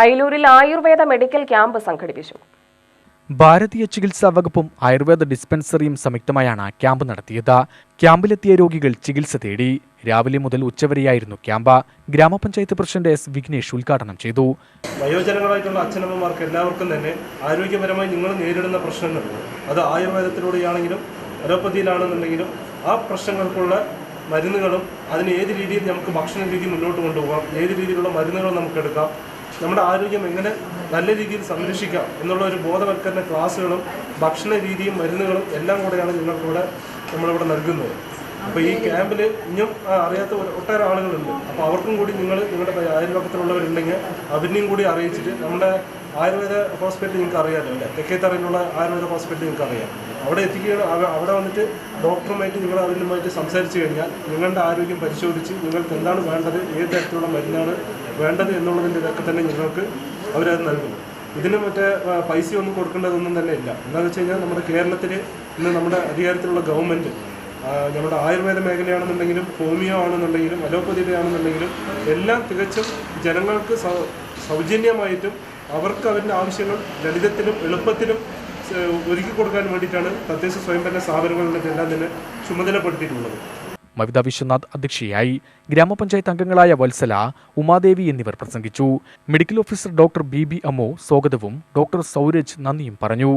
അയലൂരിൽ Ayurveda medical camp സംഘടിപ്പിച്ചു. ഭാരതീയ ചികിത്സാ വകുപ്പും ആയുർവേദ ഡിസ്പെൻസറിയും സംയുക്തമായാണ് ക്യാമ്പ് നടത്തിയത്. ക്യാമ്പിലെത്തിയ രോഗികൾ ചികിത്സ തേടി. രാവിലെ മുതൽ ഉച്ചവരെയായിരുന്നു camp. Grama panchayat president S Vignesh ഉദ്ഘാടനം ചെയ്തു. വയോജനങ്ങളായിട്ടുള്ള അച്ഛനമ്മമാർക്ക് എല്ലാവർക്കും തന്നെ ആരോഗ്യപരമായി നിങ്ങൾ നേരിടുന്ന പ്രശ്നങ്ങൾ അത് ആയുർവേദത്തിലൂടെയാണെങ്കിലും അലോപ്പതിയിലാണെന്നുണ്ടെങ്കിലും ആ പ്രശ്നങ്ങൾക്കുള്ള മരുന്നുകളും അതിന് ഏത് രീതിയിൽ നമുക്ക് ഭക്ഷണ രീതി മുന്നോട്ട് കൊണ്ടുപോകാം ഏത് രീതിയിലുള്ള മരുന്നുകൾ നമുക്ക് എടുക്കാം നമ്മുടെ ആരോഗ്യം എങ്ങനെ നല്ല രീതിയിൽ സംരക്ഷിക്കാം എന്നുള്ള ഒരു ബോധവൽക്കരണ ക്ലാസ്സുകളും ഭക്ഷണ രീതിയും മരുന്നുകളും എല്ലാം കൂടെയാണ് നിങ്ങൾക്കിവിടെ നമ്മളിവിടെ നൽകുന്നത്. അപ്പോൾ ഈ ക്യാമ്പിൽ ഇനിയും അറിയാത്ത ഒട്ടേറെ ആളുകളുണ്ട്. അപ്പോൾ അവർക്കും കൂടി നിങ്ങൾ നിങ്ങളുടെ അയൽപക്കത്തിലുള്ളവരുണ്ടെങ്കിൽ അവരിനെയും കൂടി അറിയിച്ചിട്ട് നമ്മുടെ ആയുർവേദ ഹോസ്പിറ്റൽ നിങ്ങൾക്ക് അറിയാമല്ലോ അല്ലേ? തെക്കേത്തറയിലുള്ള ആയുർവേദ ഹോസ്പിറ്റൽ നിങ്ങൾക്ക് അറിയാം. അവിടെ എത്തിക്കുകയാണ് അവിടെ വന്നിട്ട് ഡോക്ടറുമായിട്ട് നിങ്ങൾ അവരുമായിട്ട് സംസാരിച്ചു കഴിഞ്ഞാൽ നിങ്ങളുടെ ആരോഗ്യം പരിശോധിച്ച് നിങ്ങൾക്ക് എന്താണ് വേണ്ടത് ഏത് തരത്തിലുള്ള മരുന്നാണ് വേണ്ടത് എന്നുള്ളതിന്റെ ഇതൊക്കെ തന്നെ നിങ്ങൾക്ക് അവരത് നൽകും. ഇതിന് മറ്റേ പൈസയൊന്നും കൊടുക്കേണ്ടതൊന്നും തന്നെ ഇല്ല. എന്താണെന്ന് വെച്ച് കഴിഞ്ഞാൽ നമ്മുടെ കേരളത്തിൽ ഇന്ന് നമ്മുടെ അധികാരത്തിലുള്ള ഗവൺമെന്റ് നമ്മുടെ ആയുർവേദ മേഖലയാണെന്നുണ്ടെങ്കിലും ഹോമിയോ ആണെന്നുണ്ടെങ്കിലും അലോപ്പതിയുടെ ആണെന്നുണ്ടെങ്കിലും എല്ലാം തികച്ചും ജനങ്ങൾക്ക് സൗജന്യമായിട്ടും അവർക്ക് അവരുടെ ആവശ്യങ്ങൾ ലളിതത്തിലും എളുപ്പത്തിലും ഒരുക്കി കൊടുക്കാൻ വേണ്ടിയിട്ടാണ് തദ്ദേശ സ്വയംഭരണ സ്ഥാപനങ്ങളിലൊക്കെ എല്ലാം തന്നെ ചുമതലപ്പെടുത്തിയിട്ടുള്ളത്. മവിത വിശ്വനാഥ് അധ്യക്ഷയായി ഗ്രാമപഞ്ചായത്ത് അംഗങ്ങളായ വത്സല ഉമാദേവി എന്നിവർ പ്രസംഗിച്ചു. Medical officer doctor B B അമ്മോ സ്വാഗതവും ഡോക്ടർ സൗരജ് നന്ദിയും പറഞ്ഞു.